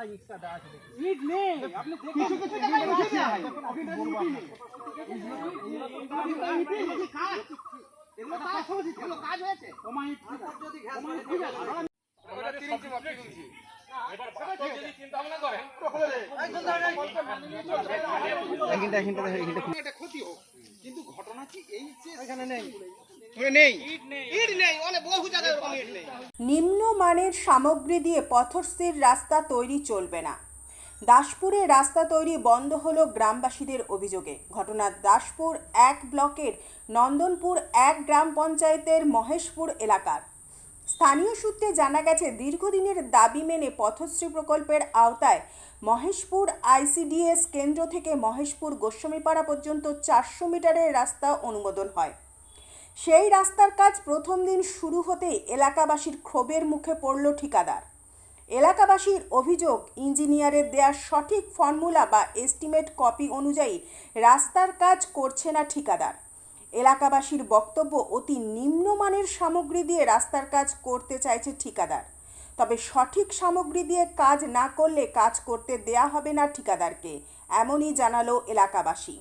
কারা ইটটা দেওয়া আছে ইট নেই। আপনি কিছু কিছু জায়গায় ইট নেই এগুলো কাজ এগুলো কাজ। হয়েছে এগুলো কাজ। হয়েছে। তোমার ইট যদি ঠিক আছে হোক। কিন্তু ঘটনা কি এই যে এখানে নেই। নিম্নমানের সামগ্রী দিয়ে পথস্থির রাস্তা তৈরি চলবে না। দাসপুরে রাস্তা তৈরি বন্ধ হলো গ্রামবাসীদের অভিযোগে। ঘটনা দাসপুর এক ব্লকের নন্দনপুর এক গ্রাম পঞ্চায়েতের মহেশপুর এলাকার। স্থানীয় সূত্রে জানা গেছে, দীর্ঘদিনের দাবি মেনে পথশ্রী প্রকল্পের আওতায় মহেশপুর আইসিডিএস কেন্দ্র থেকে মহেশপুর গোস্বামীপাড়া পর্যন্ত চারশো মিটারের রাস্তা অনুমোদন হয়। সেই রাস্তার কাজ প্রথম দিন শুরু হতেই এলাকাবাসীর ক্ষোভের মুখে পড়ল ঠিকাদার। এলাকাবাসীর অভিযোগ, ইঞ্জিনিয়ারের দেয়া সঠিক ফর্মুলা বা এস্টিমেট কপি অনুযায়ী রাস্তার কাজ করছে না ঠিকাদার। এলাকাবাসীর বক্তব্য অতি নিম্নমানের সামগ্রী দিয়ে রাস্তার কাজ করতে চাইছে ঠিকাদার। তবে সঠিক সামগ্রী দিয়ে কাজ না করলে কাজ করতে দেয়া হবে না ঠিকাদারকে, এমনই জানালো এলাকাবাসী।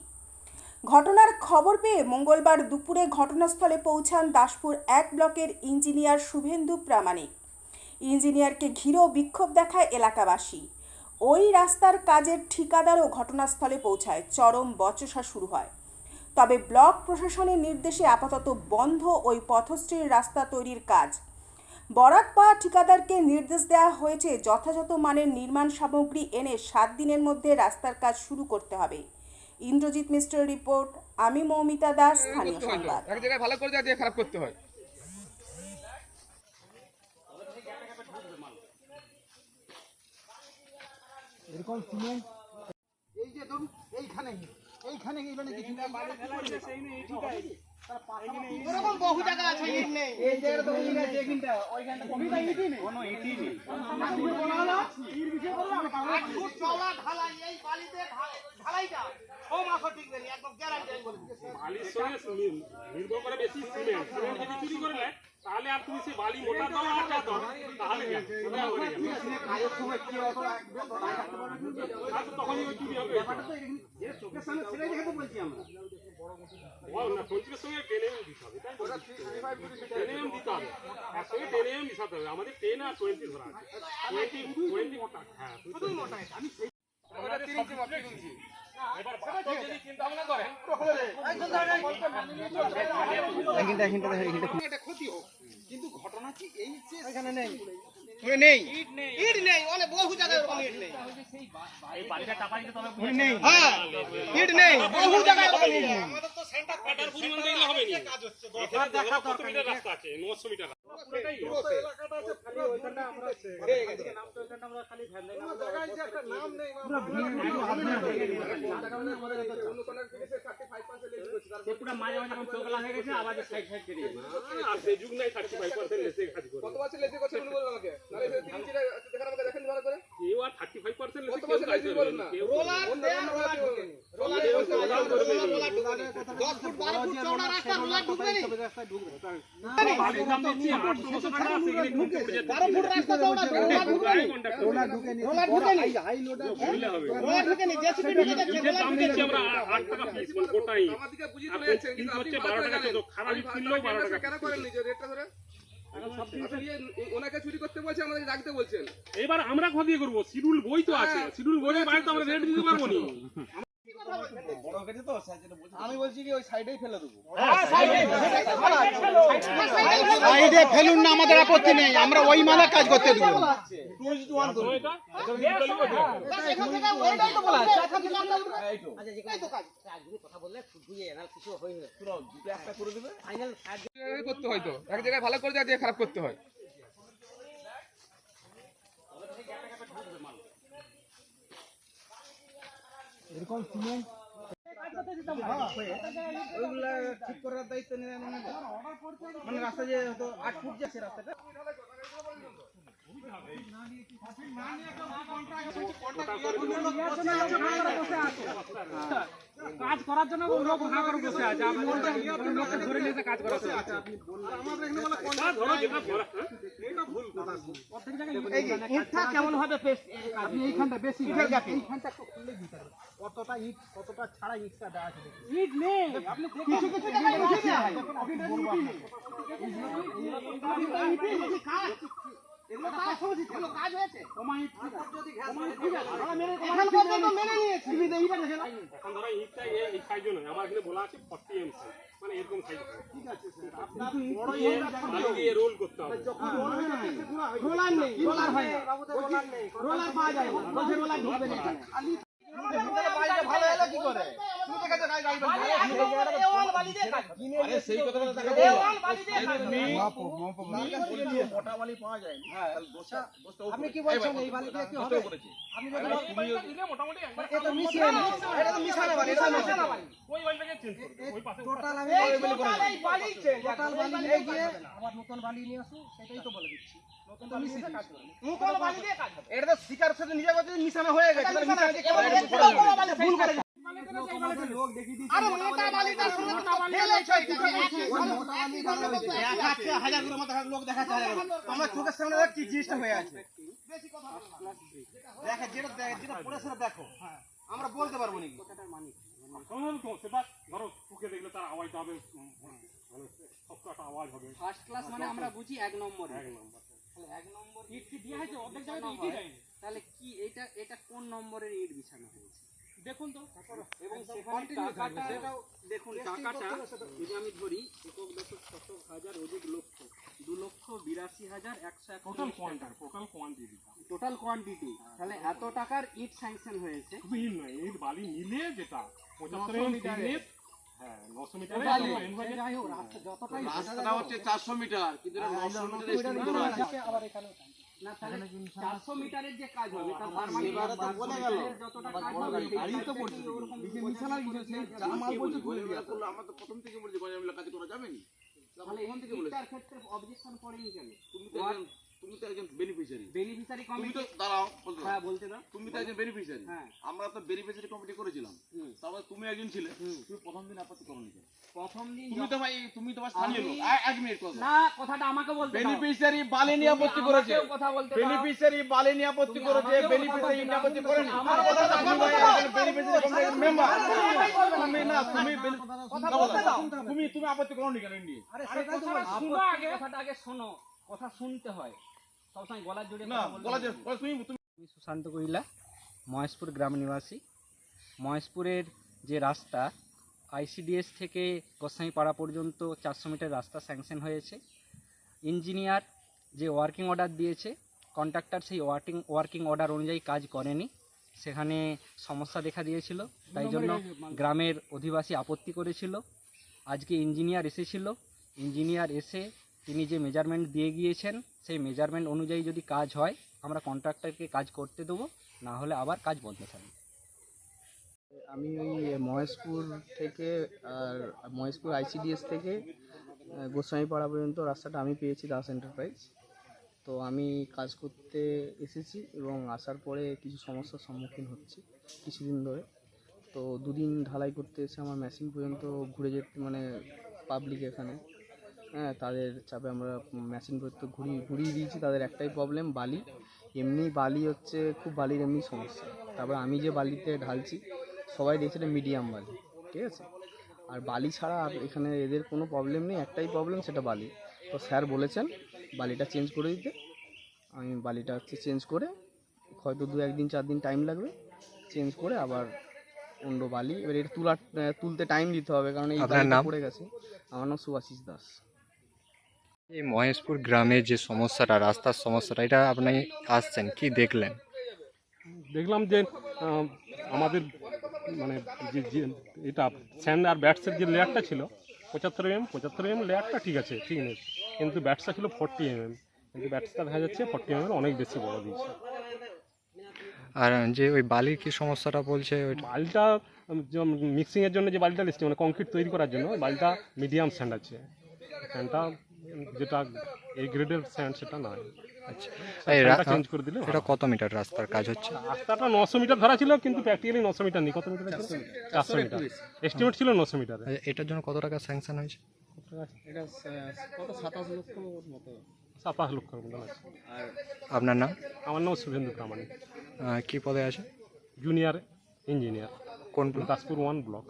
ঘটনার খবর পেয়ে মঙ্গলবার দুপুরে ঘটনাস্থলে পৌঁছান দাসপুর এক ব্লকের ইঞ্জিনিয়ার শুভেন্দু প্রামাণিক। ইঞ্জিনিয়ারকে ঘিরেও বিক্ষোভ দেখায় এলাকাবাসী। ওই রাস্তার কাজের ঠিকাদারও ঘটনাস্থলে পৌঁছায়, চরম বচসা শুরু হয়। তবে ব্লক প্রশাসনের নির্দেশে আপাতত বন্ধ ওই পথশ্রীর রাস্তা তৈরির কাজ। বরাত পাওয়া ঠিকাদারকে নির্দেশ দেওয়া হয়েছে, যথাযথ মানের নির্মাণ সামগ্রী এনে সাত দিনের মধ্যে রাস্তার কাজ শুরু করতে হবে। ইন্দ্রজিৎ মিশ্রের রিপোর্ট আমি মৌমিতা দাস স্থানীয় সংবাদ। এক জায়গায় ভালো করে দিয়ে খারাপ করতে হয়। এরকম সিমেন্ট এই যে ধরুন এইখানে এইখানে এইখানে কিছু এরকম বহু জায়গা আছে নেই। এই জায়গাটা তো ইট আছে এখানটা ওইখানটা নেই। ঢালাই বলে নির্ভর করে বেশি সিমেন্ট সিমেন্ট যদি চুরি করে নেয় তাহলে আর তুমি সেই বালি মোটা দাও আর দাও তাহলে তখনই ওই চুরি হবে। চোখের সামনে দেখে তো? বলছি আমরা আমাদের টেন আর টোয়েন্টি ধরা আছে। টোয়েন্টি টোয়েন্টি মোটা। হ্যাঁ আমি এবার কিন্তু ঘটনা কি এই যে এখানে নেই। নেই। ইট নেই অনেক বহু জায়গায় ওরকম ইট নেই। নেই। হ্যাঁ ইট নেই বহু জায়গায় ওরকম ইট নেই। আমাদের তো সেন্টার কাটার পরিমাণ দেখলে হবে। না কাজ হচ্ছে। এখানে দেখা কত মিটার রাস্তা আছে? নশো মিটার রাস্তা। পুরোটাই আর সেই। যুগ নাই থার্টি ফাইভ পার্সেন্ট লেসে কাজ করে কত বছর লেসে করছে বলুন আমাকে? নালে ইঞ্জিনে দেখেন আমাকে দেখেন ভালো করে। কেউ আর থার্টি ফাইভ পার্সেন্ট লেসে কত বছর লেসে করবে বলুন না? না। কেউ রোলার দেয়া রোলার রোলার ওনাকে চুরি করতে রাখতে বলছেন এবার আমরা খদিয়ে করব। শিডিউল বই তো আছে। শিডিউল বইয়ের বাইরে তো আমরা রেট দিতে পারব না। আমি বলছি কি ওই সাইডেই ফেলে দেবো। সাইডে ফেলুন না আমাদের আপত্তি নেই। আমরা ওই মানে কাজ করতে দেবো। কাজ করতে হয় তো। এক জায়গায় ভালো করে দেওয়া দিয়ে খারাপ করতে হয়। এরকম সিমেন্ট ওইগুলা ঠিক করার দায়িত্ব মানে রাস্তা যে আট ফুট যাচ্ছে রাস্তাটা কাজ করার জন্য লোক ভাগ করে বসে আছে। আমাদের লোককে ধরে নিয়ে কাজ করাতে হচ্ছে হ্যাঁ, ধরো যেটা ধরা, হ্যাঁ? অর্ধেক জায়গায় এই ইটটা কেমন ভাবে পেস্ট? আপনি এইখানটা বেশি এইখানটা একটু খুললে দিতে হবে। কতটা ইট কতটা ছাড়া ইটটা দেওয়া আছে ইট নেই। আপনি কিছু কিছু জায়গায় ইট নেই। হয়েছে এগুলো কাজ হয়েছে এখান পর্যন্ত মেনে সাইজে আছে মানে এরকম সাইজ বালি দিয়ে রোল করতে হবে। রোলার নেই রোলার হয় রোলার পাওয়া যায় রোলার ঢুকবে না। ভালো হলো কি করে? বালি দিয়ে কাজ আরে সেই কথা দেখা এওয়াল বালি দিয়ে কাজ মোটা বালি পাওয়া যায় হ্যাঁ দোষা আপনি কি বলছেন এই বালি দিয়ে কি হবে? আপনি যদি দিলে মোটামুটি একবার এটা মিশিয়ে না এটা তো মিশানো বালি এটা মিশানো বালি ওই ওইটাকে চেঞ্জ করবে। ওই পাশে টোটাল আমি এই টোটাল এই বালি টোটাল বালি নিয়ে গিয়ে আবার নতুন বালি নিয়ে আসো সেটাই তো বলে দিচ্ছি। নতুন বালি দিয়ে কাজ করবে নতুন বালি দিয়ে কাজ এটা তো শিকার সাথে নিজে কথা মিশানো হয়ে গেছে। ভুল করে লোক দেখিয়ে দিয়েছে আরে মোটা বালিটা শুনে মোটা বালি ফেলেছে মোটা বালি দেখাচ্ছে হাজার করে মতো লোক দেখাচ্ছে করে। চোখের সামনে দেখছি জিনিসটা হয়ে আছে দেখো যেটা যেটা পড়ে সেটা দেখো আমরা বলতে পারব নাকি আমরা কি কি কোন নম্বরের ইট বিছানো দেখুন তো এবং দেখুন আমি ধরি, একক দশক শতক হাজার অধিক লক্ষ দু লক্ষ বিরাশি হাজার একশো total quantity total quantity total quantity তাহলে এত টাকার ইট স্যাংশন হয়েছে। শুধু ইট নয় ইট বালি মিলে যেটা পঁচাত্তর তিরিশ হ্যাঁ রাস্তাটা হচ্ছে চারশো মিটার কিন্তু নশো মিটার। আবার এখানেও চারশো মিটারের যে কাজ হবে মানে মিটারের যতটা কাজ হবে তো পড়ছে। ওরকম বলে দেওয়া করল, আমরা তো প্রথম থেকে বলছি গঞ্জাম কাজ করা যাবে না তাহলে এখান থেকে ইটটার ক্ষেত্রে অবজেকশন পড়েনি কেন? তুমি তুমি তো একজন বেনিফিশিয়ারি বেনিফিশিয়ারি তুমি তো দাঁড়াও বলতে হ্যাঁ বলতে দাও। তুমি তো একজন বেনিফিশিয়ারি হ্যাঁ। আমরা তো বেনিফিশিয়ারি কমিটি করেছিলাম। তারপরে তুমি একজন ছিলে। তুমি প্রথম দিন আপত্তি করনি কেন? প্রথম দিন তুমি তো ভাই তুমি তোমার স্থানীয় লোক। এক মিনিট কথা। না কথাটা আমাকে বলতে বেনিফিশিয়ারি বালে নিয়ে আপত্তি করেছে। কথা বলতে বেনিফিশিয়ারি বালে নিয়ে আপত্তি করেছে। বেনিফিশিয়ারি নিয়ে আপত্তি করেনি। আর কথা তুমি ভাই বেনিফিশিয়ারি কমিটির মেম্বার তুমি না তুমি কথা বলতে দাও। তুমি তুমি আপত্তি করনি কেন আরে কথাটা শুনো আগে কথাটা আগে। শোনো। কথা শুনতে হয়। সবসময় গলা জুড়ে না কথা বলতে বলা। যে বলো, তুমি সুশান্ত কৈলা মহেশপুর গ্রাম নিবাসী। মহেশপুরের যে রাস্তা আইসিডিএস থেকে গোসাইপাড়া পর্যন্ত চারশো মিটার রাস্তা স্যাংশন হয়েছে। ইঞ্জিনিয়ার যে ওয়ার্কিং অর্ডার দিয়েছে কন্ট্রাক্টর সেই ওয়ার্কিং ওয়ার্কিং অর্ডার অনুযায়ী কাজ করেনি। সেখানে সমস্যা দেখা দিয়েছিল তাই জন্য গ্রামের অধিবাসী আপত্তি করেছিল। আজকে ইঞ্জিনিয়ার এসেছিল। ইঞ্জিনিয়ার এসে তিনি যে মেজারমেন্ট দিয়ে গিয়েছেন, সেই মেজারমেন্ট অনুযায়ী যদি কাজ হয়, আমরা কন্ট্রাক্টরকে কাজ করতে দেবো, না হলে আবার কাজ বন্ধ থাকবে। আমি ওই মহেশপুর থেকে আর মহেশপুর আইসিডিএস থেকে গোস্বামীপাড়া পর্যন্ত রাস্তাটা আমি পেয়েছি দাস এন্টারপ্রাইজ তো আমি কাজ করতে এসেছি এবং আসার পরে কিছু সমস্যার সম্মুখীন হচ্ছি কিছুদিন ধরে। তো দুদিন ঢালাই করতে এসে আমার মেশিন পর্যন্ত ঘুরে যেতে মানে পাবলিক এখানে। হ্যাঁ তাদের চাপে আমরা মেশিন পর্যন্ত ঘুরিয়ে ঘুরিয়ে দিয়েছি তাদের একটাই প্রবলেম বালি। এমনি বালি হচ্ছে খুব বালির এমনি সমস্যা। তারপর আমি যে বালিতে ঢালছি সবাই দেখছে এটা মিডিয়াম বালি ঠিক আছে? আর বালি ছাড়া আর এখানে এদের কোনো প্রবলেম নেই একটাই প্রবলেম সেটা বালি। তো স্যার বলেছেন বালিটা চেঞ্জ করে দিতে। আমি বালিটা হচ্ছে চেঞ্জ করে হয়তো দু একদিন চার দিন টাইম লাগবে চেঞ্জ করে আবার অন্য বালি। এবার এটা তুলার তুলতে টাইম দিতে হবে কারণ এই বালিটা পড়ে গেছে। আমার নাম সুভাষিস দাস। এই মহেশপুর গ্রামের যে সমস্যাটা রাস্তার সমস্যাটা এটা আপনি আসছেন কি দেখলেন? দেখলাম যে আহ, আমাদের মানে যে যে এটা স্যান্ড আর ব্যাটসের যে লেয়ারটা ছিল পঁচাত্তর এম পঁচাত্তর এম লেয়ারটা ঠিক আছে ঠিক নেই। কিন্তু ব্যাটসটা ছিল ফর্টি এম কিন্তু ব্যাটসটা দেখা যাচ্ছে ফর্টি এম অনেক বেশি বড় দিয়েছে। আর যে ওই বালির কি সমস্যাটা বলছে ওইটা বালটা মিক্সিংয়ের জন্য যে বালটা লিস্টে মানে কংক্রিট তৈরি করার জন্য ওই বালটা মিডিয়াম স্যান্ড আছে। স্যান্ডটা যেটা এই গ্রেডের স্যান্ড সেটা নয় আচ্ছা। এই ফ্যানটা রা- চেঞ্জ করে দিলে। এটা কত মিটার রাস্তার কাজ হচ্ছে? রাস্তাটা নশো মিটার ধরা ছিল কিন্তু প্র্যাকটিক্যালি নশো মিটার নেই। কত মিটার চারশো মিটার। এস্টিমেট ছিল নশো মিটারে। এটার জন্য কত টাকা স্যাংশন হয়েছে? এটা কত? সাতাশ লক্ষ মতো। সাতাশ লক্ষ মতন আছে আপনার নাম? আমার নাম শুভেন্দু প্রামাণিক। কি পদে আছে? জুনিয়র ইঞ্জিনিয়ার কোন দাসপুর ওয়ান ব্লক